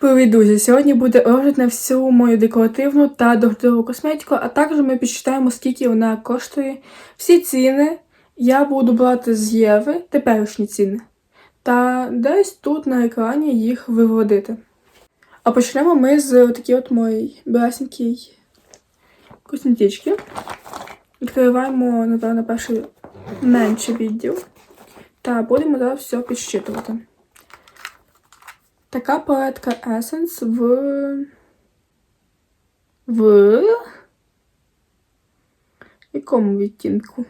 Привіт, друзі! Сьогодні буде огляд на всю мою декоративну та доглядову косметику, а також ми підсчитаємо, скільки вона коштує. Всі ціни я буду брати з Єви, теперішні ціни, та десь тут на екрані їх виводити. А почнемо ми з такій от моєї білесенькій косметички. Відкриваємо, напевно, перший менший відділ. Та будемо зараз все підсчитувати. Така палетка Essence в. В. Якому відтінку?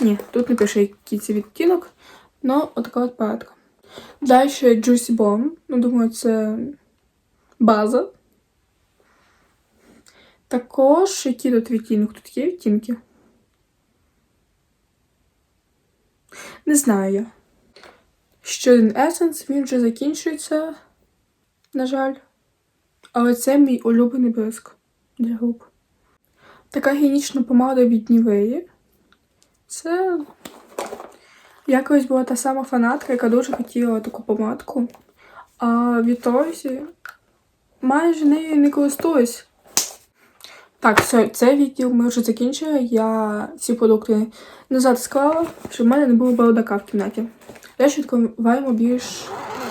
Ні, тут не пише, який це відтінок, але отака от палетка. Далі Juicy Bomb. Ну, думаю, це база. Також, які тут відтінок? Тут є відтінки? Не знаю я. Ще один есенс, він вже закінчується, на жаль. Але це мій улюблений блиск для губ. Така гігієнічна помада від Нівеї. Це я колись була та сама фанатка, яка дуже хотіла таку помадку. А відтоді майже нею не користуюсь. Так, все, цей відділ ми вже закінчили. Я ці продукти назад склала, щоб в мене не було бардака в кімнаті. Далі відкриваємо більш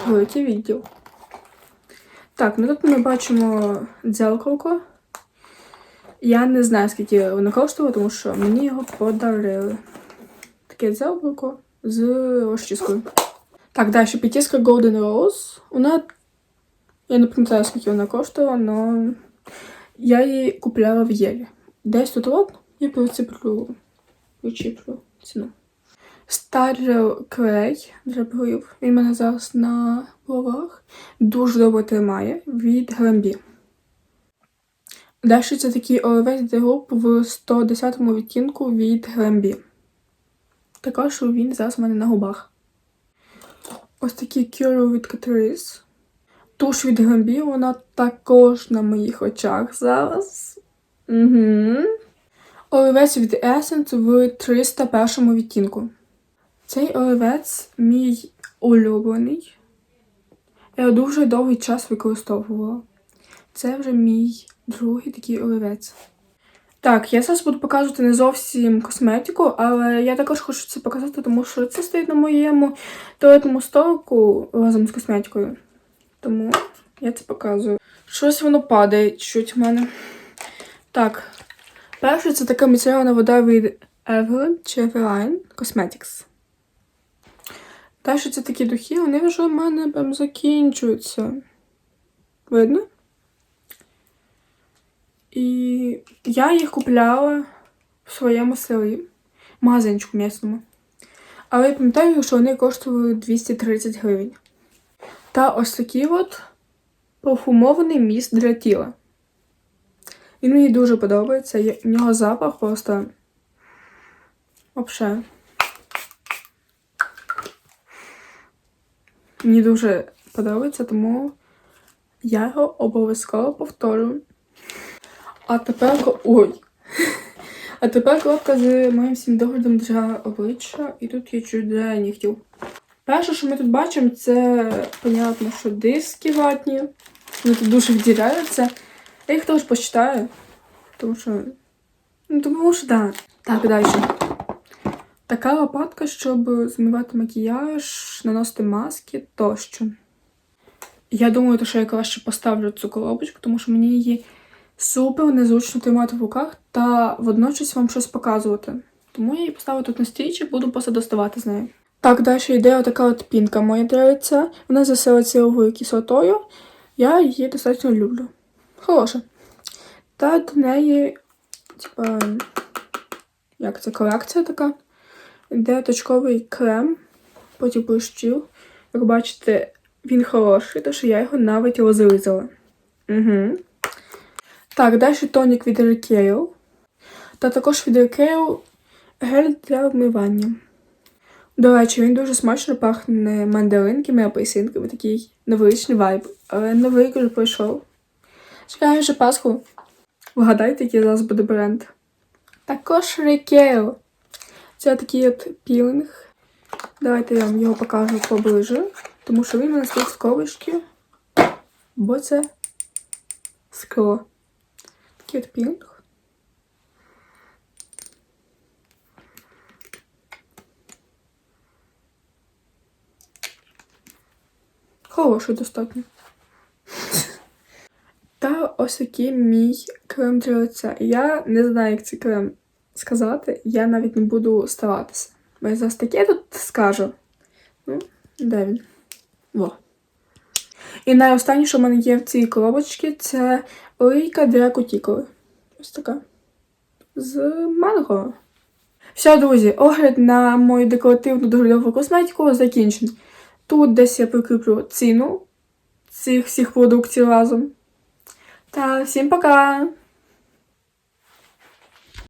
великий відділ. Так, ну тут ми бачимо дзеркалко. Я не знаю, скільки воно коштувало, тому що мені його подарили. Таке дзеркалко з розчіскою. Так, далі п'ятіска Golden Rose. Вона. Я не пам'ятаю, скільки вона коштувала, але я її купляла в Єві. Десь тут от я прицеплю, вичіплю ціну. Старджел клей для. Він мене зараз на бровах. Дуже добре тримає від Грембі. Далі це такий олівець для губ в 110 му відтінку від Грембі. Також він зараз у мене на губах. Ось такий Cure від Catrice. Туш від Грембі, вона також на моїх очах зараз. Угу. Олівець від Essence в 301 відтінку. Цей олівець мій улюблений. Я дуже довгий час використовувала. Це вже мій другий такий олівець. Так, я зараз буду показувати не зовсім косметику, але я також хочу це показати, тому що це стоїть на моєму туалетному столику разом з косметикою. Тому я це показую. Щось воно падає чуть в мене. Так, перше це така міцелярна вода від Evelyn чи Eveline Cosmetics. Далі це такі духи, вони вже в мене прям закінчуються. Видно? І я їх купляла в своєму селі, в магазинчику місному. Але я пам'ятаю, що вони коштували 230 гривень. Та ось такий от парфумований міст для тіла. Він мені дуже подобається. У нього запах просто. Взагалі. Мені дуже подобається, тому я його обов'язково повторю. А тепер ой. А тепер коробка з моїм всім доглядом для обличчя, і тут є чуть для нігтів. Перше, що ми тут бачимо, це, понятно, що диски ватні. Вони тут дуже вділяються. Я їх теж почитаю, тому що. Ну, тому що так. Так, далі. Така лопатка, щоб змивати макіяж, наносити маски тощо. Я думаю, що я краще поставлю цю коробочку, тому що мені її супер незручно тримати в руках та водночас вам щось показувати. Тому я її поставлю тут на стільчик, буду просто доставати з нею. Так, далі йде отака от пінка моя лиця. Вона засила ціловою кислотою. Я її достатньо люблю. Хороша. Та до неї, типа, як це, корекція така. Йде точковий крем проти блищів. Як бачите, він хороший, тому що я його навіть розрізала. Угу. Так, далі тонік від Ricale. Та також від Ricale гель для вмивання. До речі, він дуже смачно пахне мандаринками, апельсинками, такий новорічний вайб. Але новий вже пройшов. Чекаю вже Пасху. Вгадайте, який зараз буде бренд. Також Ricale. Це такий от пілінг. Давайте я вам його покажу поближе, тому що він у нас стоїть в колишки. бо це скло. Такий от пілінг. Хороший достатньо. Та ось такий мій крем для лиця. Я не знаю, як цей крем сказати. Я навіть не буду старатися. Бо я зараз таке тут скажу. Ну, де він? Во. І найостаннє, що в мене є в цій коробочці, це олійка для кутікули. Ось така. З манго. Все, друзі, огляд на мою декоративну доглядову косметику закінчений. Тут десь я прикріплю ціну цих всіх продуктів разом. Та всім пока!